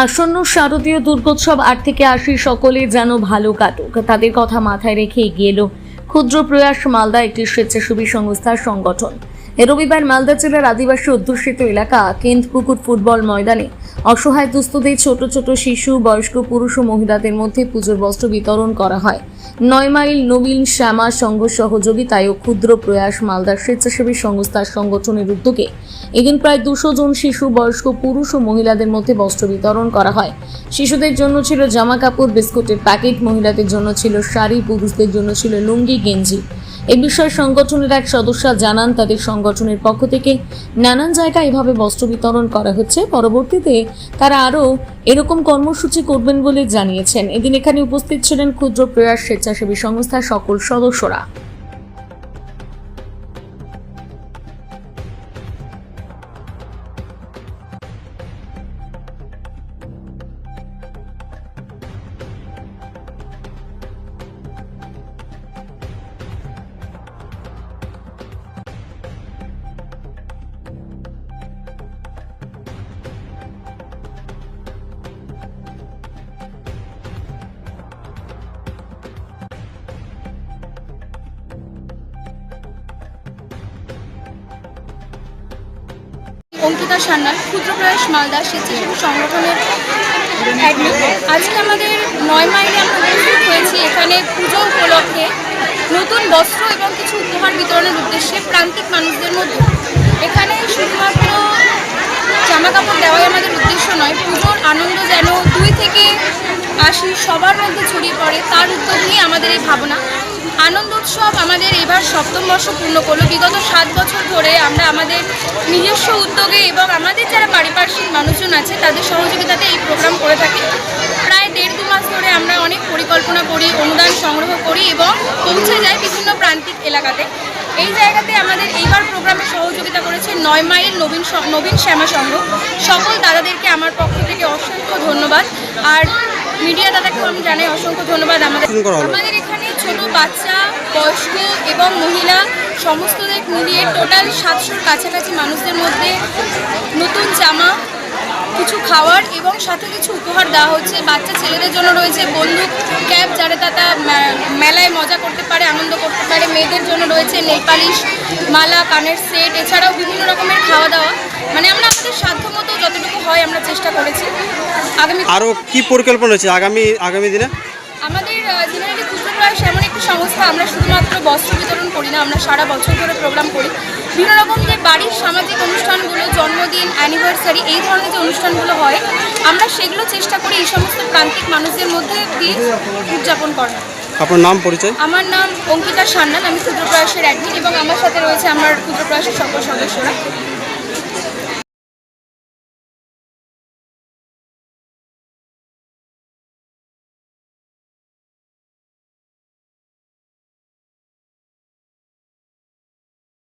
আসন্ন শারদীয় দুর্গোৎসব আর থেকে আসি সকলে যেন ভালো কাটুক। তাদের কথা মাথায় রেখে এগিয়ে এলো ক্ষুদ্র প্রয়াস মালদা একটি স্বেচ্ছাসেবী সংস্থার সংগঠন। রবিবার মালদা জেলার আদিবাসী অধ্যুষিত এলাকা কেন্দ্রপুকুর ফুটবল ময়দানে অসহায় দুস্থদের ছোট ছোট শিশু, বয়স্ক পুরুষ ও মহিলাদের মধ্যে পুজোর বস্ত্র বিতরণ করা হয়। নয় মাইল নবীন শ্যামা সংঘ সহযোগিতায় ও ক্ষুদ্র প্রয়াস মালদার স্বেচ্ছাসেবী সংস্থার সংগঠনের উদ্যোগে এদিন প্রায় দুশো জন শিশু, বয়স্ক পুরুষ ও মহিলাদের মধ্যে বস্ত্র বিতরণ করা হয়। শিশুদের জন্য ছিল জামা কাপড়, বিস্কুটের প্যাকেট, মহিলাদের জন্য ছিল শাড়ি, পুরুষদের জন্য ছিল লুঙ্গি, গেঞ্জি। এ বিষয়ে সংগঠনের এক সদস্য জানান, তাদের সংগঠনের পক্ষ থেকে নানান জায়গায় এভাবে বস্ত্র বিতরণ করা হচ্ছে। পরবর্তীতে তারা আরও এরকম কর্মসূচি করবেন বলে জানিয়েছেন। এদিন এখানে উপস্থিত ছিলেন ক্ষুদ্র প্রয়াস স্বেচ্ছাসেবী সংস্থার সকল সদস্যরা। অঙ্কিতা সান্যাল ক্ষুদ্র প্রয়াস মালদা স্বেচ্ছাসেবী সংগঠনের আজকে আমাদের নয় মাইলে আমরা উপস্থিত হয়েছি এখানে পুজো উপলক্ষে। নতুন বস্ত্র এবং কিছু উপহার বিতরণের উদ্দেশ্যে প্রান্তিক মানুষদের মধ্যে। এখানে শুধুমাত্র জামা কাপড় দেওয়াই আমাদের উদ্দেশ্য নয়, পুজোর আনন্দ যেন দুই থেকে আশি সবার মধ্যে ছড়িয়ে পড়ে, তার উদ্যোগ নিয়ে আমাদের এই ভাবনা। আনন্দ উৎসব আমাদের এবার সপ্তম বর্ষ পূর্ণ করল। বিগত সাত বছর ধরে আমরা আমাদের নিজস্ব উদ্যোগে এবং আমাদের যারা পারিপার্শ্বিক মানুষজন আছে, তাদের সহযোগিতাতে এই প্রোগ্রাম করে থাকি। প্রায় দেড় দু মাস ধরে আমরা অনেক পরিকল্পনা করি, অনুদান সংগ্রহ করি এবং পৌঁছে যাই বিভিন্ন প্রান্তিক এলাকাতে। এই জায়গাতে আমাদের এইবার প্রোগ্রামে সহযোগিতা করেছে নয় মাইল নবীন নবীন শ্যামা সংঘ। সকল দাদাদেরকে আমার পক্ষ থেকে অসংখ্য ধন্যবাদ। আর মিডিয়া দাদাকেও আমি জানাই অসংখ্য ধন্যবাদ আমাদের। আমাদের এখানে ছোট বাচ্চা বয়স্ক এবং মহিলা সমস্তদের মিলিয়ে টোটাল সাতশোর কাছাকাছি মানুষদের মধ্যে নতুন জামা কিছু খাওয়ার এবং সাথে কিছু উপহার দেওয়া হচ্ছে। বাচ্চা ছেলেদের জন্য রয়েছে বন্দুক ক্যাব যারা তারা মে- মেলায় মজা করতে পারে আনন্দ করতে পারে। মেয়েদের জন্য রয়েছে নেপালিশ মালা কানের সেট এছাড়াও বিভিন্ন রকমের খাওয়া দাওয়া। মানে আমরা আমাদের সাধ্যমতো যতটুকু হয় আমরা চেষ্টা করেছি। আগামী আরও কি পরিকল্পনা আছে আগামী আগামী দিনে? আমাদের জেনারেলি ক্ষুদ্র প্রয়াস এমন একটি সংস্থা আমরা শুধুমাত্র বস্ত্র বিতরণ করি না আমরা সারা বছর ধরে প্রোগ্রাম করি। বিভিন্ন রকম যে বাড়ির সামাজিক অনুষ্ঠানগুলো জন্মদিন অ্যানিভার্সারি এই ধরনের যে অনুষ্ঠানগুলো হয় আমরা সেগুলো চেষ্টা করি এই সমস্ত প্রান্তিক মানুষদের মধ্যে দিয়ে উদযাপন করার। আপনার নাম পরিচয়? আমার নাম অঙ্কিতা সান্যাল আমি ক্ষুদ্র প্রয়াসের অ্যাডমিন এবং আমার সাথে রয়েছে আমার ক্ষুদ্র প্রয়াসের সকল সদস্যরা।